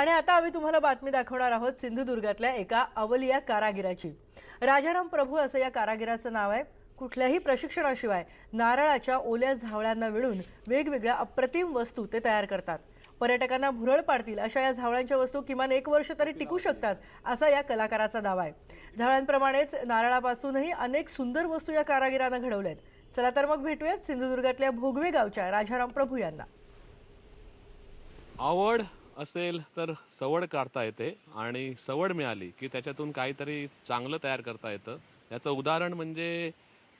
आणि आता आम्ही तुम्हाला बातमी दाखवणार आहोत सिंधुदुर्गातल्या एका अवलिया कारागिराची. राजाराम प्रभू असं या कारागिराचं नाव आहे. कुठल्याही प्रशिक्षणाशिवाय नारळाच्या ओल्या झावळ्यांना विळून वेगवेगळ्या अप्रतिम वस्तू ते तयार करतात. पर्यटकांना भुरळ पाडतील अशा या झावळ्यांच्या वस्तू किमान एक वर्ष तरी टिकू शकतात असा या कलाकाराचा दावा आहे. झावळ्यांप्रमाणेच नारळापासूनही अनेक सुंदर वस्तू या कारागिरानं घडवल्या आहेत चला तर मग भेटूयात सिंधुदुर्गातल्या भोगवे गावच्या राजाराम प्रभू यांना. आवड असेल तर सवड काढता येते आणि सवड मिळाली की त्याच्यातून काहीतरी चांगलं तयार करता येतं. याचं उदाहरण म्हणजे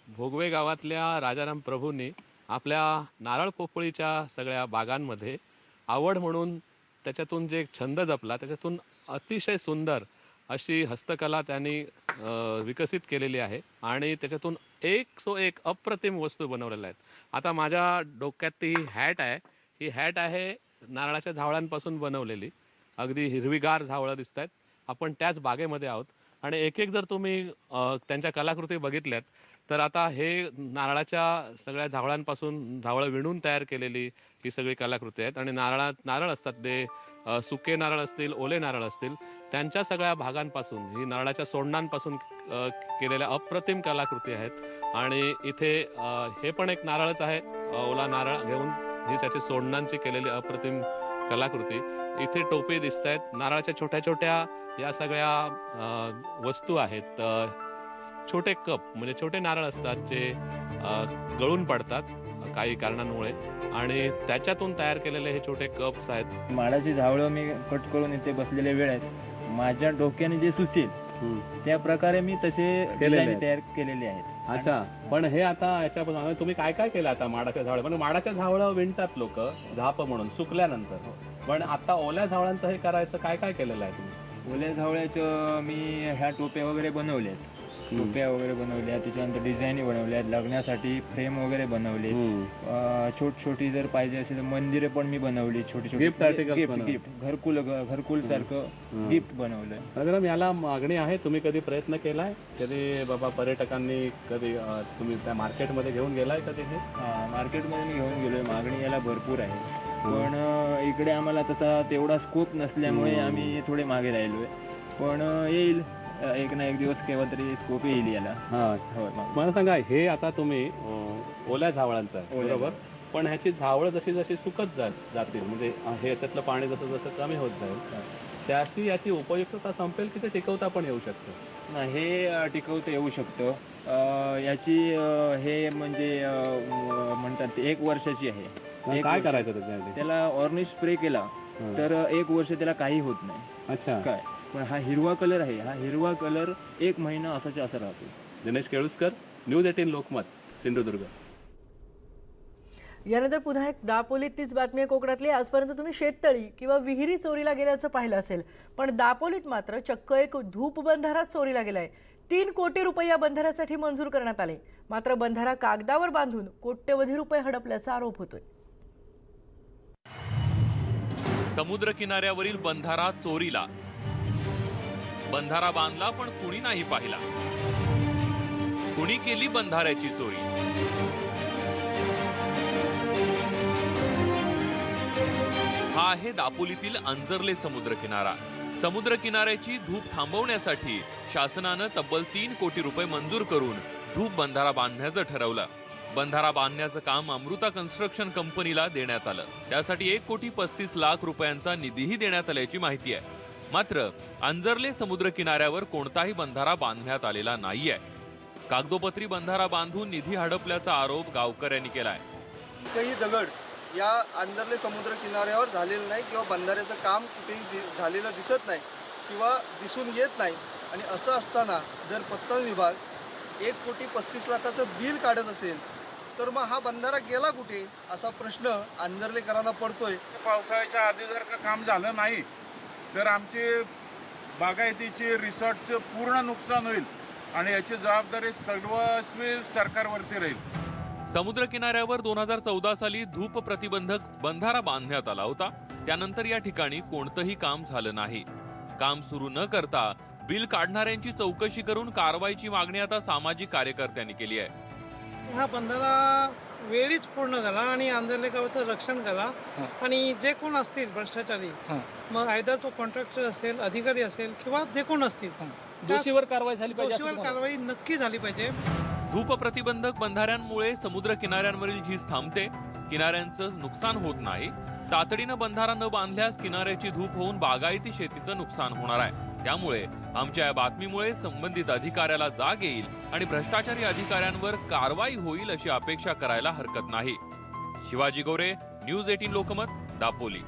भोगवे गावातल्या राजाराम प्रभूंनी आपल्या नारळ पोपळीच्या सगळ्या बागांमध्ये आवड म्हणून त्याच्यातून जे एक छंद जपला त्याच्यातून अतिशय सुंदर अशी हस्तकला त्यांनी विकसित केलेली आहे आणि त्याच्यातून एक सो एक अप्रतिम वस्तू बनवलेल्या आहेत. आता माझ्या डोक्यात ती हॅट आहे. ही हॅट आहे नारळाच्या झावळांपासून बनवलेली. अगदी हिरवीगार झावळं दिसत आहेत आपण त्याच बागेमध्ये आहोत. आणि एक एक जर तुम्ही त्यांच्या कलाकृती बघितल्यात तर आता हे नारळाच्या सगळ्या झावळांपासून झावळं विणून तयार केलेली ही सगळी कलाकृती आहेत. आणि नारळात नारळ असतात ते सुके नारळ असतील ओले नारळ असतील त्यांच्या सगळ्या भागांपासून ही नारळाच्या सोंडांपासून केलेल्या अप्रतिम कलाकृती आहेत. आणि इथे हे पण एक नारळच आहे. ओला नारळ घेऊन ही त्याची सोंडांची केलेली अप्रतिम कलाकृती. इथे टोपे दिसत आहेत नारळाच्या छोट्या छोट्या या सगळ्या वस्तू आहेत. छोटे कप म्हणजे छोटे नारळ असतात जे गळून पडतात काही कारणांमुळे. आणि त्याच्यातून तयार केलेले हे छोटे कप्स आहेत. माडाची झावळं मी कट करून इथे बसलेले वेळ आहेत. माझ्या डोक्याने जे सुचेल त्या प्रकारे मी तसे डिझाईन. तयार केलेले आहेत. अच्छा. पण हे आता याच्यापासून तुम्ही काय काय केलं आता माडाच्या झावळ? म्हणजे माडाच्या झावळं विणतात लोक झाप म्हणून सुकल्यानंतर. पण आता ओल्या झावळांचं हे करायचं काय काय केलेलं आहे तुम्ही? ओल्या झावळ्याचं मी ह्या टोप्या वगैरे बनवल्यात. टोप्या वगैरे बनवल्या त्याच्यानंतर डिझाईनी बनवल्यात लग्नासाठी फ्रेम वगैरे बनवले. छोट छोटी जर पाहिजे असेल तर मंदिरे पण मी बनवली छोटी छोटी गिफ्ट. गिफ्ट घरकुल घरकुल सारखं गिफ्ट बनवलंय. याला मागणी आहे तुम्ही कधी प्रयत्न केलाय? कधी बाबा पर्यटकांनी कधी तुम्ही त्या मार्केटमध्ये घेऊन गेलाय कधी हे? मार्केटमध्ये मी घेऊन गेलोय मागणी याला भरपूर आहे. पण इकडे आम्हाला तसा तेवढा स्कोप नसल्यामुळे आम्ही थोडे मागे राहिलोय. पण येईल. एक ना एक दिवस केव्हा तरी स्कोप येईल याला. हा. हो मग. मला सांगा हे आता तुम्ही अं, ओल्या झावळांचं आहे ओल्या बरोबर? पण ह्याची झावळ जशी जशी सुकत जा जातील म्हणजे हे याच्यातलं पाणी जसं जसं कमी होत जाईल त्याची याची उपयुक्तता संपेल की ते टिकवता पण येऊ शकतं? ना हे अं, टिकवता येऊ शकतं. अं, याची अं, हे म्हणजे अं, म- म्हणतात ते एक वर्षाची आहे. एक काय वर्ष. करायचं त्याच्यासाठी त्याला ऑर्निश स्प्रे केला तर एक वर्ष त्याला काही होत नाही. अच्छा. काय? पण हा हिरवा कलर आहे. हा हिरवा कलर एक महिना असाचा असा राहतो. Dinesh Keluskar news eighteen Lokmat Sindhudurg. यानंतर पुन्हा एक दापोलीतलीच बातमी आहे कोकणातली. आजपर्यंत तुम्ही शेततळी किंवा विहिरी चोरीला गेल्याचं पाहिलं असेल पण दापोलीत मात्र चक्क एक धूप बंधारा चोरीला गेलाय. तीन कोटी रुपये या बंधाऱ्यासाठी मंजूर करण्यात आले. मात्र बंधारा कागदावर बांधून कोट्यवधी रुपये हडपल्याचा आरोप होतोय. समुद्र किनाऱ्यावरील बंधारा चोरीला बंधारा बांधला पण कुणी नाही पाहिला. कुणी केली बंधाऱ्याची चोरी? हा आहे दापोलीतील अंजरले समुद्र किनारा समुद्र किनाऱ्याची धूप थांबवण्यासाठी शासनानं तब्बल तीन कोटी रुपये मंजूर करून धूप बंधारा बांधण्याचं ठरवलं. बंधारा बांधण्याचं काम अमृता कन्स्ट्रक्शन कंपनीला देण्यात आलं. त्यासाठी एक कोटी पस्तीस लाख रुपयांचा निधीही देण्यात आल्याची माहिती आहे. मात्र अंजर्ले समुद्र किनाऱ्यावर कोणताही बंधारा बांधण्यात आलेला नाहीये. कागदोपत्री बंधारा बांधून निधी हडपल्याचा आरोप गावकऱ्यांनी केलाय. एकही दगड या आंजर्ले समुद्र किनाऱ्यावर झालेलं नाही किंवा बंधाऱ्याचं काम कुठेही दि झालेलं दिसत नाही किंवा दिसून येत नाही. आणि असं असताना जर पत्तन विभाग एक कोटी पस्तीस लाखाचं बिल काढत असेल तर मग हा बंधारा गेला कुठे? असा प्रश्न आंजर्लेकरांना पडतोय. पावसाळ्याच्या आधी जर का काम झालं नाही तर आमची बागायतीची रिसॉर्टचं पूर्ण नुकसान होईल आणि याची जबाबदारी सर्वस्वी सरकारवरती राहील. समुद्र किनाऱ्यावर दोन हजार चौदा साली धूप प्रतिबंधक बंधारा बांधण्यात आला होता. त्यानंतर या ठिकाणी कोणतंही काम झालं नाही. काम सुरू न करता बिल काढणाऱ्यांची चौकशी करून कारवाईची मागणी आता सामाजिक कार्यकर्त्यांनी केली आहे. हा बंधारा वेळीच पूर्ण करा आणि गावाचं रक्षण करा. आणि जे कोण असतील भ्रष्टाचारी. मग आयदर तो कॉन्ट्रॅक्टर असेल अधिकारी असेल किंवा जे कोण असतील दोषीवर कारवाई झाली पाहिजे दोषीवर कारवाई नक्की झाली पाहिजे. धूप प्रतिबंधक बंधाऱ्यांमुळे समुद्र किनाऱ्यांवरील झीज थांबते. किनाऱ्यांचं नुकसान होत नाही. तातडीनं बंधारा न बांधल्यास किनाऱ्याची धूप होऊन बागायती शेतीचं नुकसान होणार आहे. त्यामुळे आमच्या या बातमीमुळे संबंधित अधिकाऱ्याला जाग येईल आणि भ्रष्टाचारी अधिकाऱ्यांवर कारवाई होईल अशी अपेक्षा करायला हरकत नाही. Shivaji Gore news eighteen Lokmat Dapoli.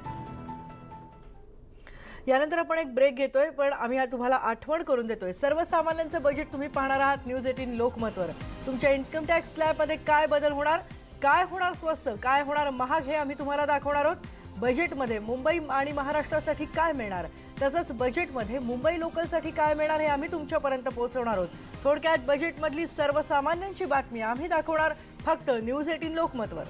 यानंतर आपण एक ब्रेक घेतोय पण आम्ही तुम्हाला आठवण करून देतोय. सर्वसामान्यांचं बजेट तुम्ही पाहणार आहात न्यूज एटीन लोकमतवर. तुमच्या इन्कम टॅक्स स्लॅबमध्ये काय बदल होणार? काय होणार स्वस्त? काय होणार महाग हे आम्ही तुम्हाला दाखवणार आहोत. बजेटमध्ये मुंबई आणि महाराष्ट्रासाठी काय मिळणार? तसंच बजेटमध्ये मुंबई लोकलसाठी काय मिळणार हे आम्ही तुमच्यापर्यंत पोहोचवणार आहोत. थोडक्यात बजेटमधली सर्वसामान्यांची बातमी आम्ही दाखवणार फक्त न्यूज एटीन लोकमतवर.